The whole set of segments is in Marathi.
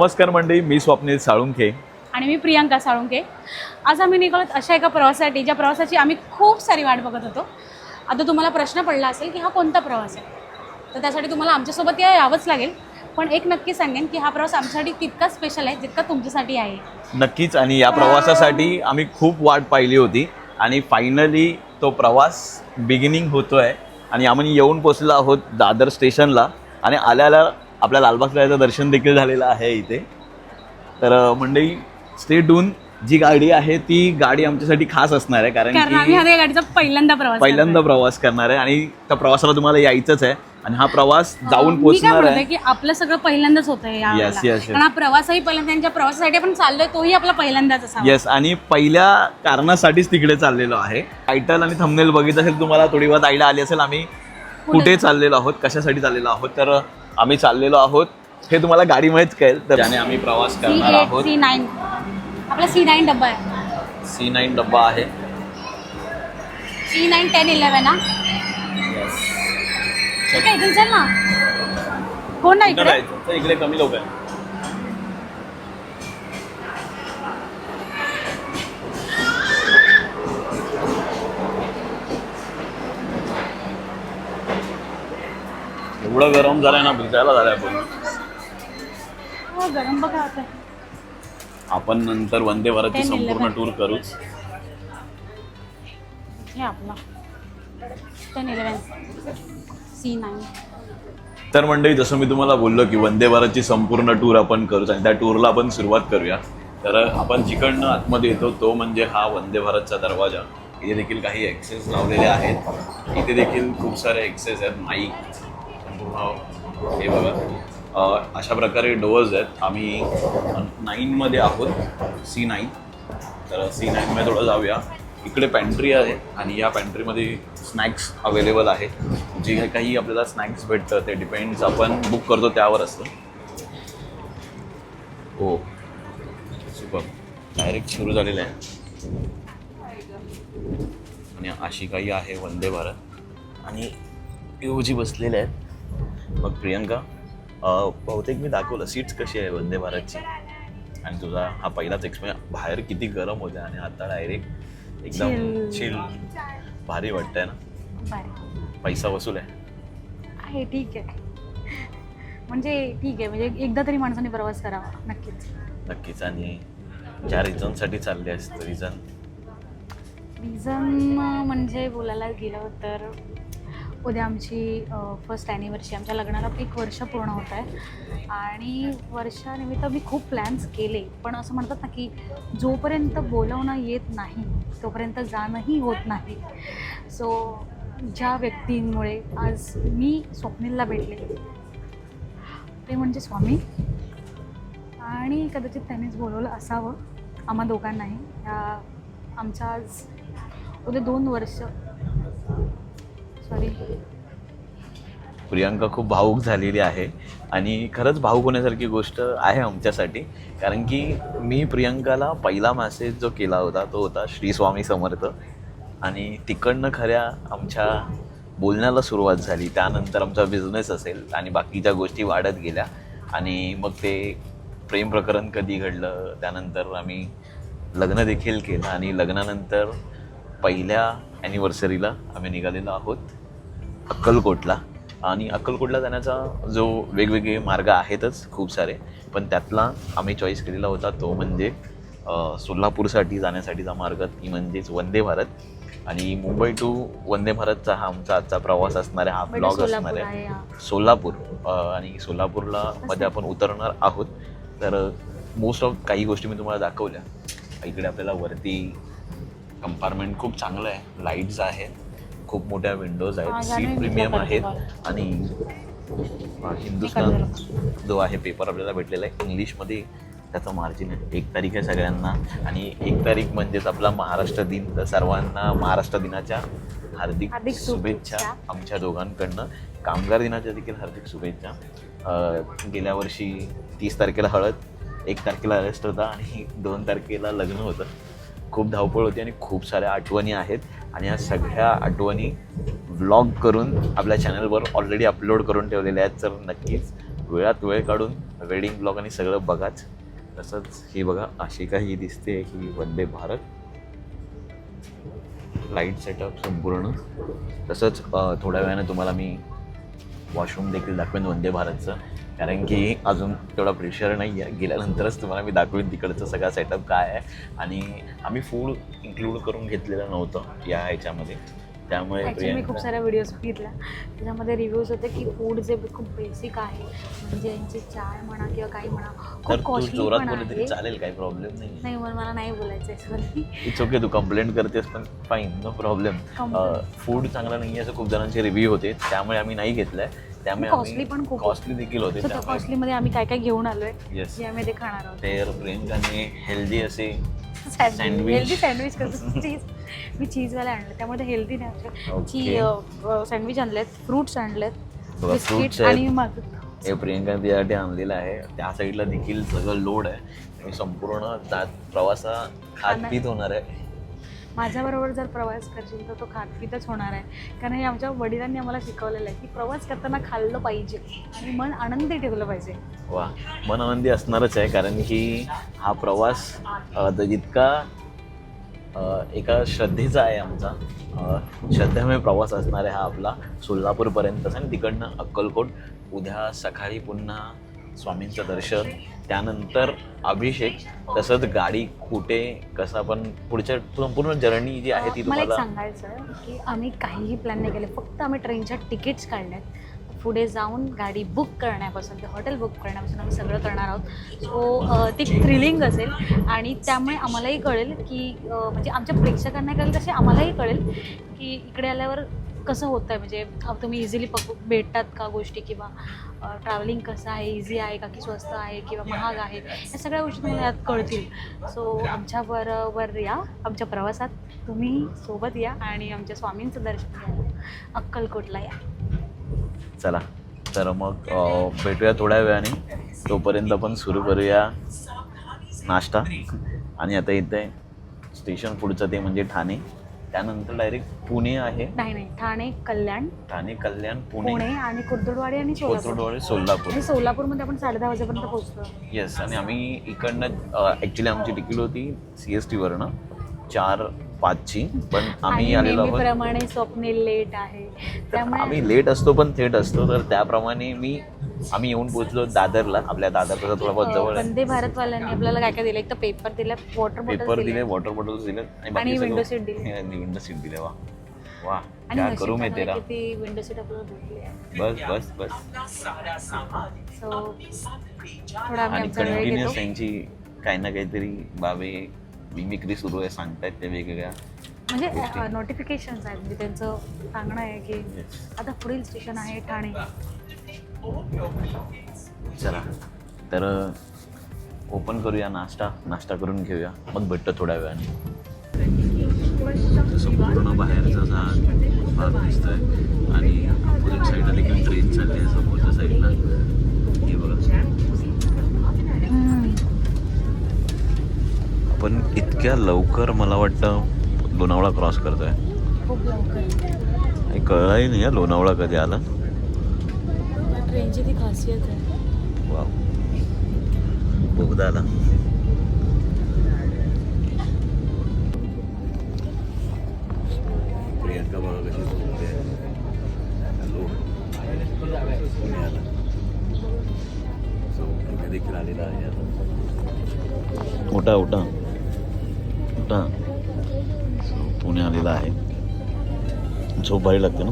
नमस्कार मंडळी मी स्वप्नील साळुंखे. आणि मी प्रियांका साळुंके आज आम्ही निघालोत अशा एका प्रवासासाठी ज्या प्रवासाची आम्ही खूप सारी वाट बघत होतो. आता तुम्हाला प्रश्न पडला असेल की हा कोणता प्रवास आहे? तर त्यासाठी तुम्हाला आमच्यासोबत या यावंच लागेल. पण एक नक्की सांगेन की हा प्रवास आमच्यासाठी तितका स्पेशल आहे जितका तुमच्यासाठी आहे. नक्कीच आणि या प्रवासासाठी आम्ही खूप वाट पाहिली होती. आणि फायनली तो प्रवास बिगिनिंग होतोय. आणि आम्ही येऊन पोचलो आहोत दादर स्टेशनला आणि आल्याला आपल्या लालबाग राजाचं दर्शन देखील झालेलं आहे इथे. तर मंडळी स्टे टून जी गाडी आहे ती गाडी आमच्यासाठी खास असणार आहे कारण कारण आम्ही की गाडीचा पहिल्यांदा प्रवास पहिल्यांदा. प्रवास करणार आहे आणि त्या प्रवासाला तुम्हाला यायचंच आहे आणि हा प्रवास जाऊन मी काय म्हणते आहे. की आपलं सगळं पहिल्यांदाच Yes, yes, yes. कारण हा प्रवासही पहिल्यांदा त्यांच्या प्रवासासाठी आपण चाललोय तोही आपला पहिल्यांदाच असावा. येस आणि पहिल्या कारणासाठीच तिकडे चाललेलो आहे. टायटल आणि थंबनेल बघितलं असेल तुम्हाला थोडी बहुत आयडिया आली असेल आम्ही कुठे चाललेलो आहोत कशासाठी चाललेलो आहोत. तर आम्ही चाललेलो आहोत. हे तुम्हाला गाडीमुळेच कळेल. तर त्याने आम्ही प्रवास करणार आहोत. C nine. आपला सी नाईन डब्बा आहे. सी नाईन डब्बा आहे. सी नाईन टेन इलेवन ना ठीक आहे इथून चल ना. कोण ना इकडे. तर इकडे कमी लोक आहे एवढं गरम झालंय ना भिजायला झालंय आपण हो, गरम बघा आता. आपण नंतर वंदे भारतची 10, संपूर्ण 11. टूर करूच आपला. सी तर मंडळी जसं मी तुम्हाला बोललो की वंदे भारतची संपूर्ण टूर आपण करूच आणि त्या टूरला आपण सुरुवात करूया. तर आपण जिकडनं आतमध्ये येतो तो म्हणजे हा वंदे भारतचा दरवाजा. इथे देखील काही एक्सेस लावलेले आहेत. इथे देखील खूप सारे एक्सेस आहेत माईक हे बघा. अशा प्रकारे डोअर्स आहेत. आम्ही नाईनमध्ये आहोत सी नाईन तर सी नाईनमध्ये थोडं जाऊया. इकडे पॅन्ट्री आहे आणि या पॅन्ट्रीमध्ये स्नॅक्स अवेलेबल आहेत. जे काही आपल्याला स्नॅक्स भेटतं ते डिपेंड्स आपण बुक करतो त्यावर असतं. हो. सुपर. डायरेक्ट सुरू झालेलं आहे. आणि अशी काही आहे वंदे भारत. आणि जी बसलेले आहेत. मग प्रियंका बहुतेक मी दाखवलं सीट्स कशी आहे वंदे भारतची? आणि तुझा हा पहिलाच एक्सपिरियन्स बाहेर किती गरम होते आणि आता डायरेक्ट एकदम. चिल भारी वाटतंय ना? पैसा वसूल आहे. आहे ठीक आहे. म्हणजे ठीक आहे म्हणजे एकदा तरी माणसाने प्रवास करावा नक्कीच. नक्कीच. आणि ज्या रिझनसाठी चालले असतं रिझन रिझन म्हणजे बोलायला गेलं तर उद्या आमची फर्स्ट ॲनिव्हर्सरी आमच्या लग्नाला एक वर्ष पूर्ण होत आहे. आणि वर्षानिमित्त मी खूप प्लॅन्स केले. पण असं म्हणतात ना की जोपर्यंत बोलवणं येत नाही तोपर्यंत जाणंही होत नाही. सो ज्या व्यक्तींमुळे आज मी स्वप्नीलला भेटले ते म्हणजे स्वामी. आणि कदाचित त्यांनीच बोलवलं असावं. आम्हा दोघांनाही. ह्या आमच्या आज उद्या दोन वर्ष सॉरी प्रियांका खूप भावूक झालेली आहे आणि खरंच भावूक होण्यासारखी गोष्ट आहे आमच्यासाठी. कारण की मी प्रियंकाला पहिला मॅसेज जो केला होता तो होता श्री स्वामी समर्थ. आणि तिकडनं खऱ्या आमच्या बोलण्याला सुरुवात झाली. त्यानंतर आमचा बिझनेस असेल आणि बाकीच्या गोष्टी वाढत गेल्या. आणि मग ते प्रेम प्रकरण कधी घडलं त्यानंतर आम्ही लग्न देखील केलं आणि लग्नानंतर पहिल्या ॲनिव्हर्सरीला आम्ही निघालेलो आहोत. अक्कलकोटला. आणि अक्कलकोटला जाण्याचा जो वेगवेगळे मार्ग आहेतच खूप सारे पण त्यातला आम्ही चॉईस केलेला होता तो म्हणजे सोलापूरसाठी जाण्यासाठीचा मार्ग ती म्हणजेच वंदे भारत. आणि मुंबई टू वंदे भारतचा हा आमचा आजचा प्रवास असणार आहे हा म्हणजे ब्लॉग असणार सोलापूर आहे. सोलापूर आणि सोलापूरला मध्ये आपण उतरणार आहोत. तर मोस्ट ऑफ काही गोष्टी मी तुम्हाला दाखवल्या. इकडे आपल्याला वरती कंपार्टमेंट खूप चांगलं आहे लाईट्स आहेत. खूप मोठ्या विंडोज आहेत. सीट घेतलं प्रीमियम आहेत. आणि हिंदुस्तान जो आहे पेपर आपल्याला भेटलेला आहे. इंग्लिशमध्ये त्याचं मार्जिन आहे. एक तारीख आहे सगळ्यांना. आणि एक तारीख म्हणजेच आपला महाराष्ट्र दिन. तर सर्वांना महाराष्ट्र दिनाच्या हार्दिक शुभेच्छा. आमच्या दोघांकडनं. कामगार दिनाच्या देखील हार्दिक शुभेच्छा. गेल्या वर्षी तीस तारखेला हळद एक तारखेला अरेस्ट होता आणि दोन तारखेला लग्न होतं. खूप धावपळ होती आणि खूप साऱ्या आठवणी आहेत. आणि या सगळ्या आठवणी व्लॉग करून आपल्या चॅनलवर ऑलरेडी अपलोड करून ठेवलेल्या आहेत तर नक्कीच वेळात वेळ काढून वेडिंग ब्लॉग आणि सगळं बघाच. तसंच ही बघा अशी काही दिसते ही वंदे भारत. लाइट सेटअप संपूर्ण. तसंच थोड्या वेळाने तुम्हाला मी वॉशरूम देखील दाखवेन वंदे भारतचं. कारण की अजून तेवढा प्रेशर नाही आहे गेल्यानंतरच तुम्हाला मी दाखवेन तिकडचं सगळा सेटअप काय आहे. आणि आम्ही फूड इन्क्लूड करून घेतलेलं नव्हतं या ह्याच्यामध्ये. त्यामुळे ॲक्च्युली मी खूप साऱ्या व्हिडिओज बघितल्या. त्याच्यामध्ये रिव्ह्यूज होते की फूड जे खूप बेसिक आहे म्हणजे यांची चाय म्हणा किंवा काही म्हणा खूप कॉस्टली पण आहे. चालेल काही प्रॉब्लेम नाही नाही मला नाही बोलायचं आहे सॉरी इट्स ओके तू कंप्लेंट करतेस पण फाईन नो प्रॉब्लेम. फूड चांगलं नाही असं खूप जणांचे रिव्ह्यू होते. त्यामुळे आम्ही नाही घेतलंय. त्यामुळे Costly पण खूप कॉस्टली देखील होते त्यामुळे. कॉस्टलीमध्ये आम्ही काय काय घेऊन आलोय येस जे आम्ही ते खाणार आहोत. तर प्रियंकाने हेल्दी असे सँडविच. हेल्दी सँडविच करतो चीज मी चीजवाले आणले. त्यामुळे ते हेल्दी नाही. ची सँडविच आणलेत फ्रुट्स आणलेत बिस्किट. आणि मग हे प्रियंका त्यासाठी आणलेलं आहे. त्या साईडला देखील सगळं लोड आहे. आणि संपूर्ण जात प्रवासा खाणं- हातपीत होणार आहे. माझ्याबरोबर जर प्रवास करशील तर तो खातपीतच होणार आहे. कारण हे आमच्या वडिलांनी आम्हाला शिकवलेलं आहे की प्रवास करताना खाल्लं पाहिजे आणि मन आनंदी ठेवलं पाहिजे. वा मन आनंदी असणारच आहे कारण की हा प्रवास जितका एका श्रद्धेचा आहे आमचा श्रद्धेमय प्रवास असणार आहे हा आपला सोलापूरपर्यंतच आणि तिकडनं अक्कलकोट उद्या सकाळी पुन्हा स्वामींचं दर्शन त्यानंतर अभिषेक तसंच गाडी कुठे कसं पण पुढच्या संपूर्ण जर्नी जी आहे ती मला एक तुम्हाला सांगायचं की आम्ही काहीही प्लॅन नाही केले. फक्त आम्ही ट्रेनच्या तिकीट्स काढल्यात. पुढे जाऊन गाडी बुक करण्यापासून ते हॉटेल बुक करण्यापासून आम्ही सगळं करणार आहोत. सो ते थ्रिलिंग असेल. आणि त्यामुळे आम्हालाही कळेल की अ, म्हणजे आमच्या प्रेक्षकांना कळेल तसे आम्हालाही कळेल की इकडे आल्यावर कसं होतं आहे म्हणजे तुम्ही इझिली पक भेटतात का गोष्टी किंवा ट्रॅव्हलिंग कसं आहे? इझी आहे का? की स्वस्त आहे किंवा महाग आहे? या सगळ्या गोष्टी तुम्हाला यात कळतील. सो आमच्याबरोबर या. आमच्या प्रवासात तुम्ही सोबत या आणि आमच्या स्वामींचं दर्शन घ्या. अक्कलकोटला या. चला. तर मग भेटूया थोड्या वेळाने. तोपर्यंत आपण सुरू करूया नाश्ता. आणि आता इथे स्टेशन पुढचं ते म्हणजे ठाणे. त्यानंतर डायरेक्ट पुणे आहे. नाही नाही. ठाणे कल्याण. ठाणे कल्याण पुणे. पुणे आणि कुर्दुडवाडी आणि सोलापूर. कोथरूडवाडी सोलापूर. आणि सोलापूरमध्ये आपण साडे दहा वाजेपर्यंत पोहोचतो येस आणि आम्ही इकडनं ॲक्च्युली आमची तिकीट होती सी एस टीवरनं चार पाचची. पण आम्ही आणि आलेलो आहोत. नेहमीप्रमाणे स्वप्नील लेट आहे. त्यामुळे आम्ही लेट असतो पण थेट असतो. तर त्याप्रमाणे मी आम्ही येऊन पोहोचलो दादरला आपल्या दादर तसं थोडा बहुत जवळ आहे. वंदे भारतवाल्यांनी आपल्याला काय काय दिलं एक तर पेपर दिला वॉटर पेपर बॉटल दिले दिले. वॉटर बॉटल दिले आणि window seat दिली. विंडो सीट दिले वा. वा क्या करू मी चांगलं तेरा? आहे की ती विंडो सीट आपल्याला भेटली आहे. बस बस बस. सो थोडा आम्ही आणि आमचा वेळ कंटिन्युअस घेतो. त्यांची काही ना काहीतरी बाबे मिमिक्री सुरू आहे सांगतायत ते वेगवेगळ्या म्हणजे नोटिफिकेशन्स आहेत म्हणजे त्यांचं सांगणं आहे की आता पुढील स्टेशन आहे ठाणे. चला. तर ओपन करूया नाश्ता. नाश्ता करून घेऊया. मग भेटतो थोड्या वेळाने. संपूर्ण बाहेरचा असा भाग दिसतोय. आणि अपोजिट साईडला देखील ट्रेन चालली आहे समोरच्या साईडला हे बघा. आपण इतक्या लवकर मला वाटतं लोणावळा क्रॉस करतोय. कळलंही नाही लोणावळा कधी आला? ट्रेनची ती खासियत आहे वा बोगदा आला प्रियंका बघा कशी झोपते हॅलो. पुणे आला पुणे देखील आलेला आहे आता. उठा उठा. उठा. So, पुणे आलेला आहे. झोप भारी लागते ना?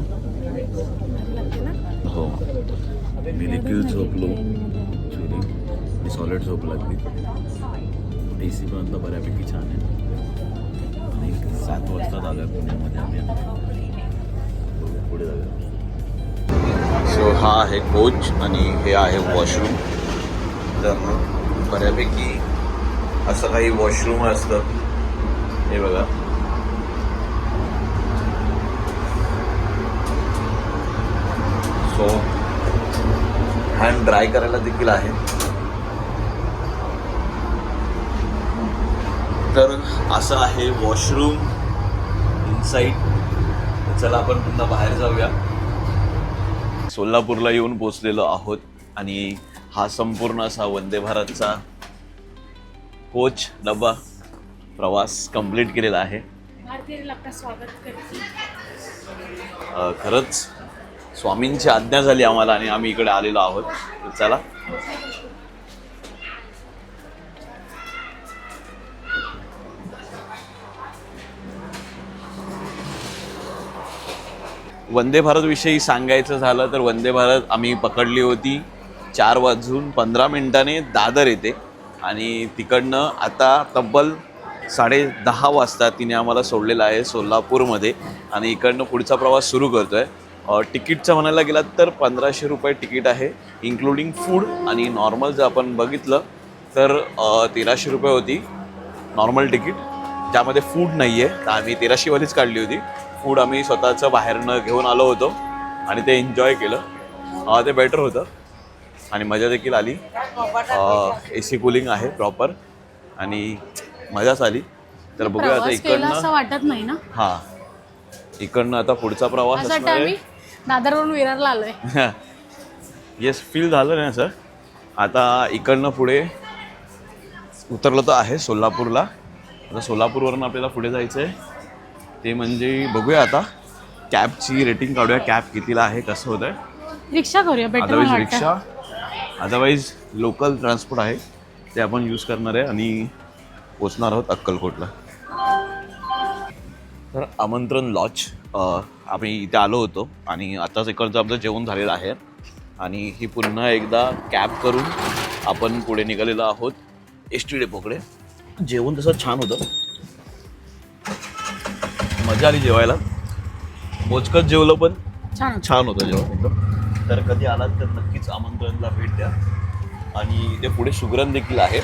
हो. मी देखील झोपलो. ॲक्च्युली मी सॉलिड झोप लागली ए सी पण आता बऱ्यापैकी छान आहे. आणि सात वाजता झालं पुण्यामध्ये आम्ही आता. पुढे जाऊया सो हा आहे कोच आणि हे आहे वॉशरूम तर बऱ्यापैकी असं काही वॉशरूम असतं. हे बघा सो हँड ड्राय करायला देखील आहे. तर असं आहे वॉशरूम इनसाईड चला आपण पुन्हा बाहेर जाऊया. सोलापूरला येऊन पोचलेलो आहोत आणि हा संपूर्ण असा वंदे भारतचा कोच डबा प्रवास कंप्लीट केलेला आहे. खरंच स्वामींची आज्ञा झाली आम्हाला आणि आम्ही इकडे आलेलो आहोत. चला. वंदे भारतविषयी सांगायचं झालं तर वंदे भारत आम्ही पकडली होती. चार वाजून पंधरा मिनिटाने दादर येते. आणि तिकडनं आता तब्बल साडे दहा वाजता तिने आम्हाला सोडलेलं आहे सोलापूरमध्ये. आणि इकडनं पुढचा प्रवास सुरू करतो आहे तिकीटचं म्हणायला गेलात तर पंधराशे रुपये तिकीट आहे इन्क्लुडिंग फूड आणि नॉर्मल जर आपण बघितलं तर तेराशे रुपये होती नॉर्मल तिकीट ज्यामध्ये फूड नाही आहे तर आम्ही तेराशेवालीच काढली होती. फूड आम्ही स्वतःचं बाहेरनं घेऊन आलो होतो आणि ते एन्जॉय केलं. ते बेटर होतं. आणि मजा देखील आली. ए सी कुलिंग आहे प्रॉपर आणि मजाच आली. तर बघूया आता असं इकडनं वाटत नाही ना? हां. इकडनं आता पुढचा प्रवास असणार आम्ही दादरवरून विरारला आलोय. येस फील झालं ना सर आता इकडनं पुढे उतरलं तर आहे सोलापूरला. आता सोलापूरवरून आपल्याला पुढे जायचं आहे ते म्हणजे बघूया आता. कॅबची रेटिंग काढूया. कॅब कितीला आहे कसं होतं आहे रिक्षा करूया better otherwise rickshaw. Otherwise local transport आहे. ते आपण यूज करणार आहे आणि पोचणार आहोत अक्कलकोटला. तर आमंत्रण लॉज आम्ही इथे आलो होतो आणि आताच इकडचं आमचं जेवण झालेलं आहे. आणि ही पुन्हा एकदा कॅब करून आपण पुढे निघालेलो आहोत एस टी डेपोकडे जेवण तसं छान होतं. मजा आली जेवायला. मोजकच जेवलं पण छान. छान होतं जेवण एकदम. तर कधी आलात तर नक्कीच आमंत्रणला भेट द्या. आणि इथे पुढे सुगरण देखील आहे.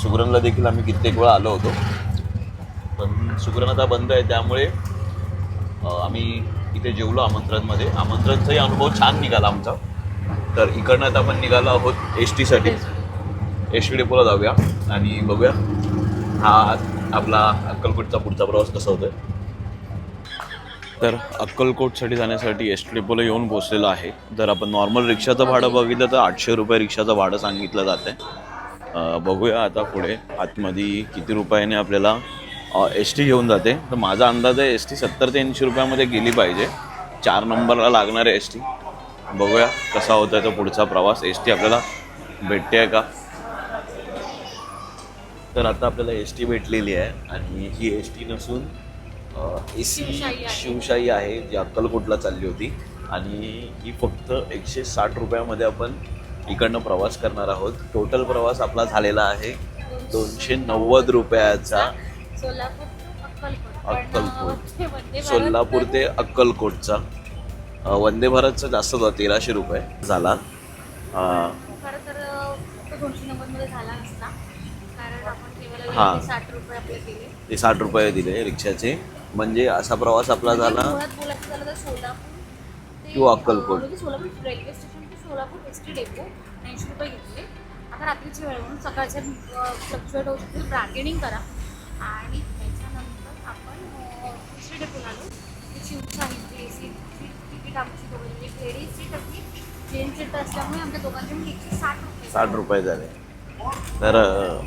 सुगरणला देखील आम्ही कित्येक वेळा आलो होतो. पण सुगरण आता बंद आहे त्यामुळे आम्ही इथे जेवलो आमंत्रणमध्ये. आमंत्रणचाही अनुभव छान निघाला आमचा. तर इकडनं आता आपण निघालो आहोत एस टीसाठी एस टी डेपोला जाऊया आणि बघूया हा आपला अक्कलकोटचा पुढचा प्रवास कसा होतो तर अक्कलकोटसाठी जाण्यासाठी एस टी डेपोला येऊन पोचलेलं आहे. जर आपण नॉर्मल रिक्षाचं भाडं बघितलं तर आठशे रुपये रिक्षाचं भाडं सांगितलं जातं आहे बघूया आता पुढे आतमध्ये किती रुपयाने आपल्याला एस टी घेऊन जाते. तर माझा अंदाज आहे एस टी सत्तर ते ऐंशी रुपयामध्ये गेली पाहिजे. चार नंबरला लागणार आहे एस टी बघूया कसा होता तो पुढचा प्रवास. एस टी आपल्याला भेटते आहे का? तर आता आपल्याला एस टी भेटलेली आहे आणि ही एस टी नसून ए सी शिवशाही आहे. जी अक्कलकोटला चालली होती. आणि ही फक्त एकशे साठ रुपयामध्ये आपण इकडनं प्रवास करणार आहोत. टोटल प्रवास आपला झालेला आहे दोनशे नव्वद रुपयाचा. अक्कलकोट. सोलापूर ते अक्कलकोटचा वंदे भारतचा जास्त होता तेराशे रुपये झाला. हां. ते साठ रुपये दिले रिक्षाचे. म्हणजे असा प्रवास आपला म्हणजे झाला. To अक्कलकोट. म्हणजे सोलापूर रेल्वे स्टेशन ते सोलापूर एस टी डेपो ऐंशी रुपये घेतले. आता रात्रीची वेळ म्हणून सकाळचे फ्लक्च्युएट होऊ करा. आणि त्याच्यानंतर आपण डेपोला आलो. ती शिवशाही तिकीट आमची एक लेडीज सीट जेंट्स सीट असल्यामुळे आमच्या दोघांचे मिळून एकशे साठ रुपये. साठ रुपये झाले. तर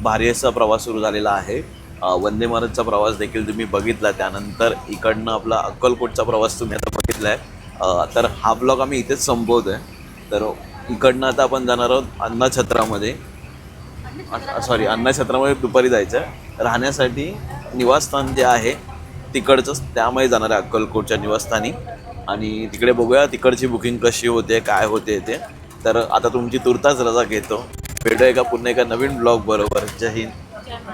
भारी असा प्रवास सुरू झालेला आहे. वंदे भारतचा प्रवास देखील तुम्ही बघितला. त्यानंतर इकडनं आपला अक्कलकोटचा प्रवास तुम्ही आता बघितला आहे तर हा ब्लॉग आम्ही इथेच संपवतो आहे तर इकडनं आता आपण जाणार आहोत अन्नछत्रामध्ये सॉरी अन्नछत्रामध्ये दुपारी जायचं आहे राहण्यासाठी निवासस्थान जे आहे तिकडचंच त्यामुळे जाणार आहे अक्कलकोटच्या निवासस्थानी. आणि तिकडे बघूया तिकडची बुकिंग कशी होते काय होते ते. तर आता तुमची तुर्ताच रजा घेतो. भेटूया एका पुन्हा एका नवीन ब्लॉग बरोबर. जय हिंद.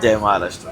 जय महाराष्ट्र.